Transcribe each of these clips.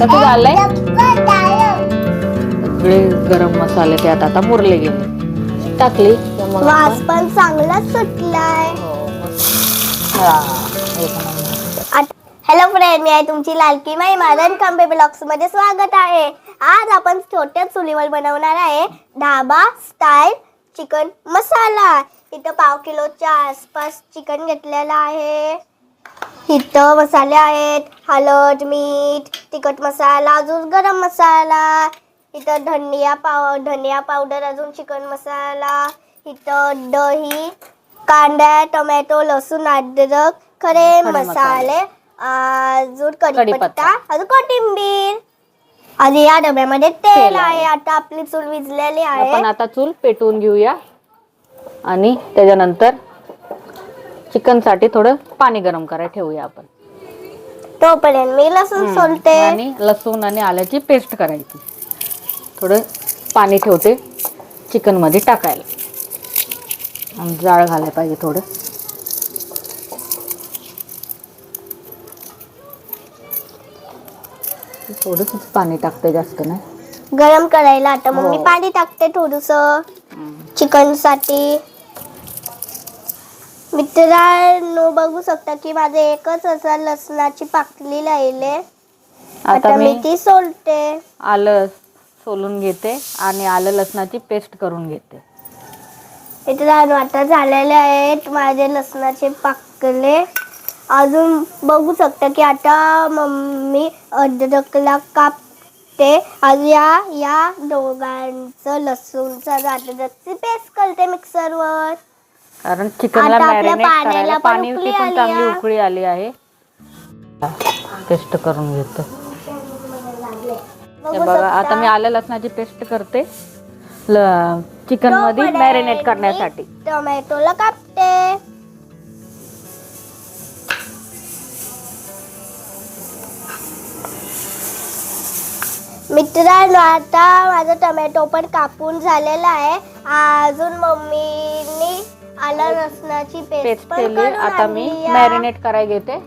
कसं झालंय? सगळे गरम मसाले त्यात आता मुरले गेले. टाकली. मग वास पण चांगला सुटलाय. हॅलो फ्रेंड मी आहे तुमची लालकी माई. मदन खंबे ब्लॉग्समध्ये स्वागत आहे. आज आपण छोट्या चुलीवर बनवणार आहे ढाबा स्टाईल चिकन मसाला. इथं पाव किलोच्या आसपास चिकन घेतलेलं आहे. इथं मसाले आहेत. हळद मीठ तिखट मसाला अजून गरम मसाला. इथं धनिया पाव धनिया पावडर अजून चिकन मसाला. इथं दही कांदा टोमॅटो लसूण अद्रक खडे मसाले. अजून कढीपत्ता. अजून कोथिंबीर. आणि या डब्यामध्ये तेल आहे. आता आपली चूल विजलेली आपण आहे. आता चूल पेटवून घेऊया. आणि त्याच्यानंतर चिकनसाठी थोडं पाणी गरम करायला ठेवूया आपण. तोपर्यंत मी लसूण सोलते. आणि लसूण आणि आल्याची पेस्ट करायची. थोडं पाणी ठेवते चिकनमध्ये टाकायला. आणि जाळ घालायला पाहिजे थोडं. थोडंच पाणी टाकते जास्त नाही. गरम करायला आता मग मी हो. पाणी टाकते थोडस. चिकनसाठी मित्रांनो बघू शकता की माझे एकच असा लसणाची पाकली राहिले. आता मी ती सोलते. आलं सोलून घेते आणि आलं लसणाची पेस्ट करून घेते. मित्रांनो आता झालेले आहेत माझे लसणाचे पाकले. अजून बघू शकता की आता मम्मी अद्रकला कापते आणि या या दोघांचं लसूणचं अद्रकची पेस्ट करते मिक्सरवर कारण चिकनला आता आपल्या मॅरिनेट पाण्याला करायला पण पाणी उकळी पण आली चांगली आहे. उकळी आली आहे. पेस्ट करून घेतो. हे बघू आता मी आलं लसणाची पेस्ट करते. चिकनमध्ये मॅरिनेट करण्यासाठी. टोमॅटोला कापते. मित्रांनो आता माझा टोमॅटो पण कापून झालेला आहे. अजून मम्मीनी आलं लसणाची पेस्ट केली. आता मी. मॅरिनेट करायला घेते.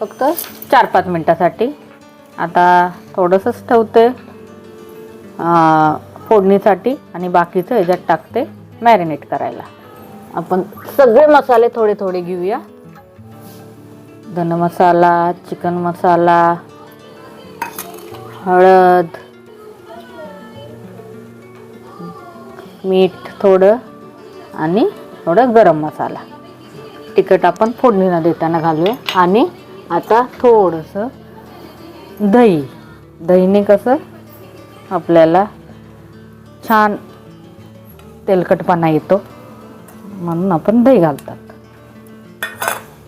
फक्त चार पाच मिनिटासाठी. आता थोडंसंच ठेवते. फोडणीसाठी आणि बाकीचं ह्याच्यात टाकते मॅरिनेट करायला. आपण सगळे मसाले थोडे थोडे घेऊया. धन मसाला चिकन मसाला हळद मीठ थोडं आणि थोडं गरम मसाला. तिखट आपण फोडणीला देताना घालूया. आणि आता थोडंसं दही. दहीने कसं आपल्याला छान तेलकटपणा येतो. म्हणून आपण दही घालतात.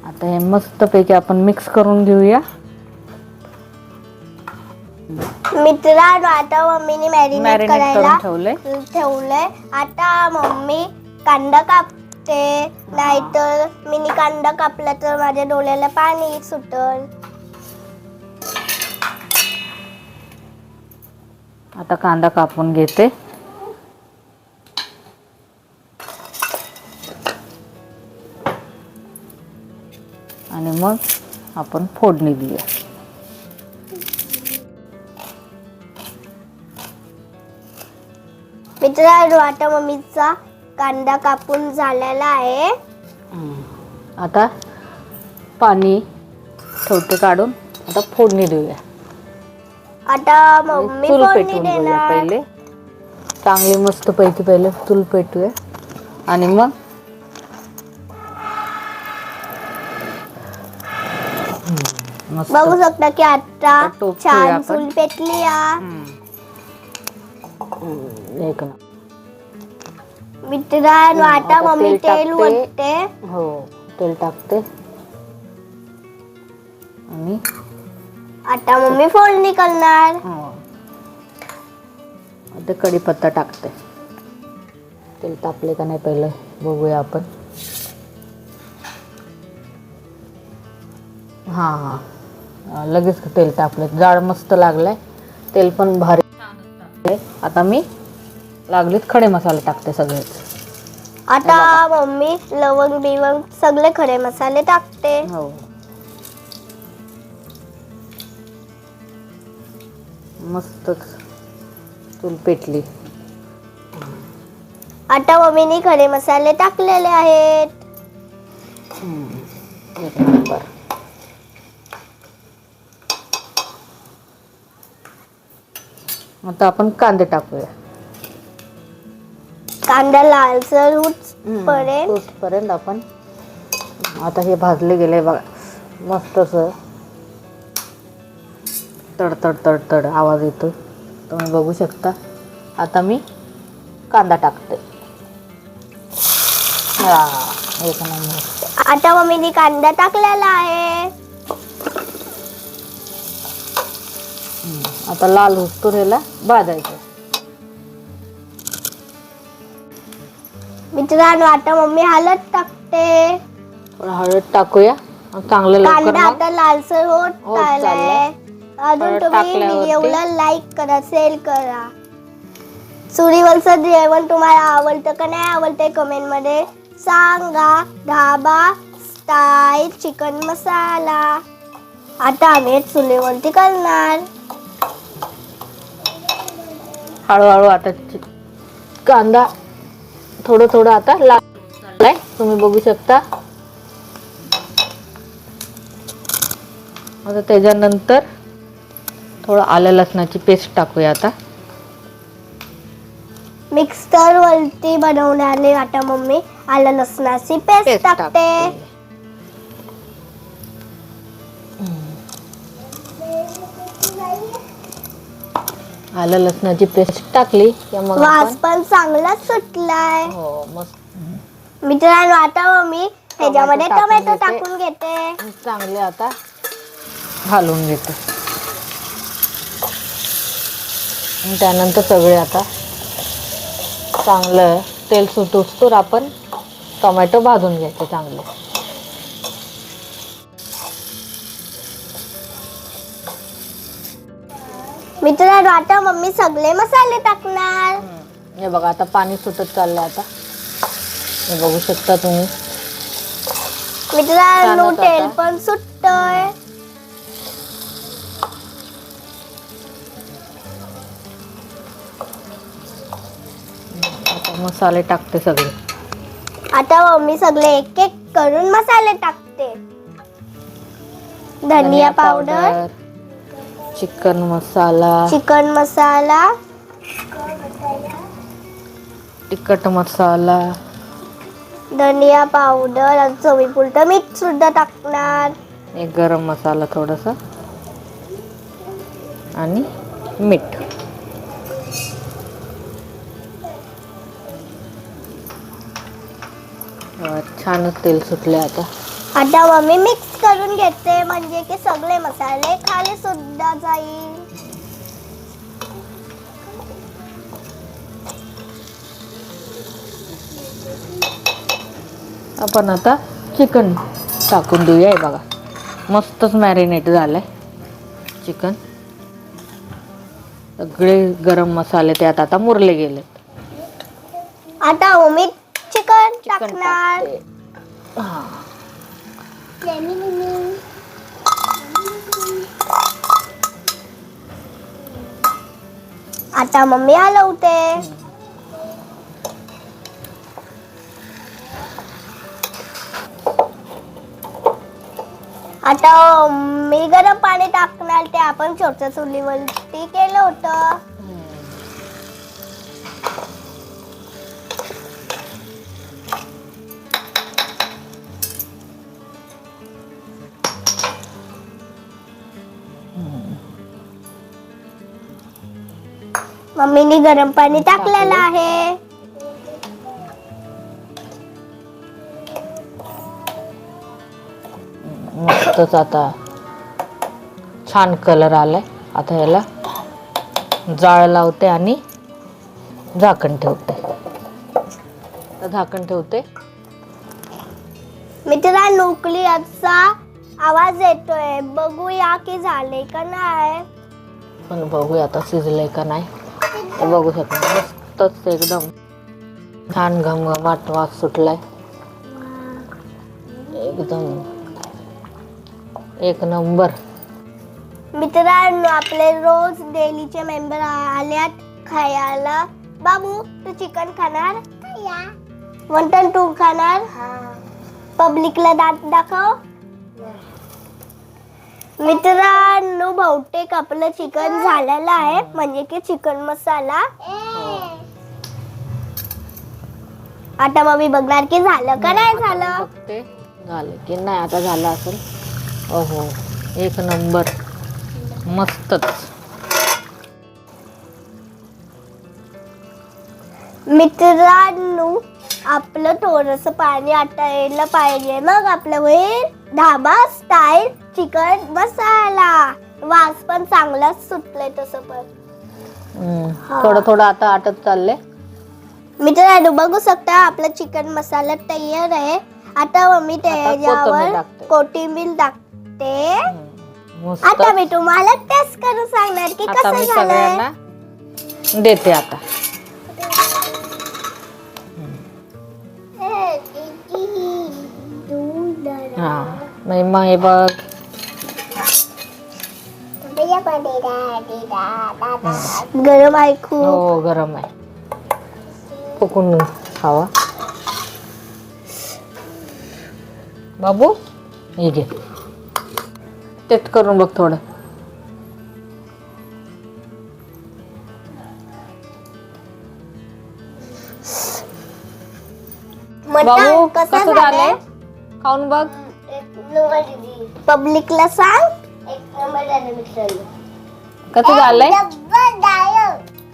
आता हे मस्तपैकी आपण मिक्स करून घेऊया. मित्रांनो आता मम्मीने मॅरिनेट मॅरिनेट करायला ठेवलंय. ठेवलंय. आता मम्मी कांदा कापते नाहीतर मिनी कांदा कापला तर माझ्या डोळ्याला पाणी सुटल. आता कांदा कापून घेते. आणि मग आपण फोडणी देऊया. मित्रांनो आता मम्मीचा कांदा कापून झालेला आहे. आता पाणी ठेवते काढून. आता फोडणी देऊया. आता मम्मी चूल फोडणी पेटवून घेऊया देणार. पहिले. चांगली मस्त पैकी पहिले चूल पेटूया. आणि मग हम्म, मस्त. बघू शकता की आता छान आपण. चूल पेटली. हम्म. एक ना. मित्रांनो आता आता मम्मी तेल तेल टाकते. ओतते. हो तेल टाकते. आणि? आता मम्मी फोडणी करणार हो. आता कढीपत्ता टाकते. तेल तापले का नाही पहिलं बघूया आपण. हां हां. लगेच तेल तापले. जाळ मस्त लागलाय. तेल पण भारी. आहे. आता मी लागलीत खडे मसाले टाकते सगळेच. आता मम्मी लवंग बिवंग सगळे खडे मसाले टाकते. हो. मस्तच. चूल पेटली. आता मम्मीने खडे मसाले टाकलेले आहेत. एक नंबर. आता आपण कांदे टाकूया. कांदा लालसर पर्यंत. पर्यंत आपण. आता हे भाजले गेले बघा. मस्तच तड तड तड तड आवाज येतो तुम्ही बघू शकता. आता मी कांदा टाकते. हा, एक नंबर. आता मम्मीने कांदा टाकलेला आहे. आता लाल होतो ह्याला. भाजायचं मित्रांनो आता मम्मी हळद टाकते. थोडं हळद टाकूया. चांगलं लवकर कांदा मग आता लालसर होत होत चाललाय. अजून हळद तुम्ही टाकल्यावरती- व्हिडिओला लाईक करा शेअर करा. चुलीवरचं जेवण तुम्हाला आवडतं का नाही आवडतंय कमेंटमध्ये? सांगा. ढाबा स्टाईल चिकन मसाला आता आम्ही चुलीवरती करणार. हळूहळू आता चि- कांदा थोडं थोडं आता लाल तुम्ही बघू शकता. आता त्याच्यानंतर थोडं आलं लसणाची पेस्ट टाकूया आता. मिक्सर वरती बनवणारे आता मम्मी आलं लसणाची पेस्ट टाकते. आलं लसणाची पेस्ट टाकली की मग वास आपण- पण चांगला सुटलाय. हो मस्त. मित्रांनो आता मम्मी ह्याच्यामध्ये टोमॅटो टोमॅटो टाकून टाकून घेते. चांगले आता घालून घेतो. आणि त्यानंतर सगळे आता चांगलं तेल सुटूस्तोर आपण टोमॅटो भाजून घ्यायचे चांगले. मित्रांनो आता मम्मी सगळे मसाले टाकणार. हे बघा आता पाणी सुटत चाललंय आता. हे बघू शकता तुम्ही. छानच तेल आता. पण सुटतय. आता मसाले टाकते सगळे. आता मम्मी सगळे एक एक करून मसाले टाकते. धनिया powder chicken masala. Chicken masala. तिखट मसाला. धनिया पावडर आणि चवीपुरतं मीठ सुद्धा टाकणार. एक गरम मसाला थोडासा. आणि मीठ. छानच तेल सुटले आता. आता मम्मी मिक्स करून घेते म्हणजे की सगळे मसाले खाली सुद्धा जाईल. आपण आता चिकन टाकून देऊया हे बघा. मस्तच मॅरिनेट झालंय. चिकन सगळे गरम मसाले त्यात आता मुरले गेले आता मम्मी चिकन टाकणार. आता मम्मी हलवते आता मी गरम पाणी टाकणार ते आपण छोट्या चुलीवरती केलं होतं. मम्मीनी गरम पाणी टाकलेलं आहे. मस्तच आता. छान कलर आलाय. आता याला जाळ लावते आणि झाकण ठेवते. झाकण ठेवते. मित्रांनो उकळीचा आवाज येतोय. बघूया की झाले का नाही. पण बघूया आता शिजलंय का नाही. बघू शकता मस्तच एकदम छान घमघमाट वास सुटलाय. एकदम एक नंबर. मित्रांनो आपले रोज डेलीचे मेंबर आल्यात खायला. बाबू तू चिकन खाणार? वंटन तू खाणार? पब्लिकला दात दाखव. मित्रांनो बहुतेक आपलं चिकन झालेलं आहे. म्हणजे की चिकन मसाला. आता मग मी बघणार की झालं का नाही झालं. बघते झालं की नाही आता झालं असेल. ओहो एक नंबर. मस्तच. मित्रांनो आपलं थोडस पाणी आटायला पाहिजे. मग आपलं होईल ढाबा स्टाईल चिकन मसाला. वास पण चांगलाच सुटलाय तसं पण. हम्म. हा. थोडं थोडं आता आटत चाललंय. मित्रांनो बघू शकता आपला चिकन मसाला तयार आहे. आता कोथिंबीर त्याच्यावर टाकते. कोथिंबीर टाकते. हम्म. मस्त. आता मी तुम्हाला टेस्ट करून सांगणार की आता कसं मी झालंय. सगळ्यांना देते आता. हा. नाही मग हे बघ. गरम आहे खूप. हो गरम आहे. फुकून खावा. बाबू हे घे. टेस्ट करून बघ थोडं. बाबू कसं झालंय? झालंय? खाऊन बघ. पब्लिकला सांग. एक नंबर झालं मित्रांनो कसं झालंय?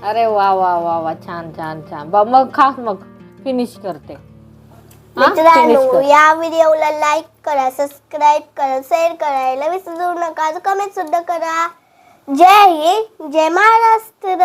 अरे वा वा वा वा छान छान छान. बा मग खा मग फिनिश करते. मित्रांनो. या व्हिडिओला लाईक करा सबस्क्राईब करा शेअर करायला विसरू नका. कमेंट सुद्धा करा. जय हिंद जय महाराष्ट्र.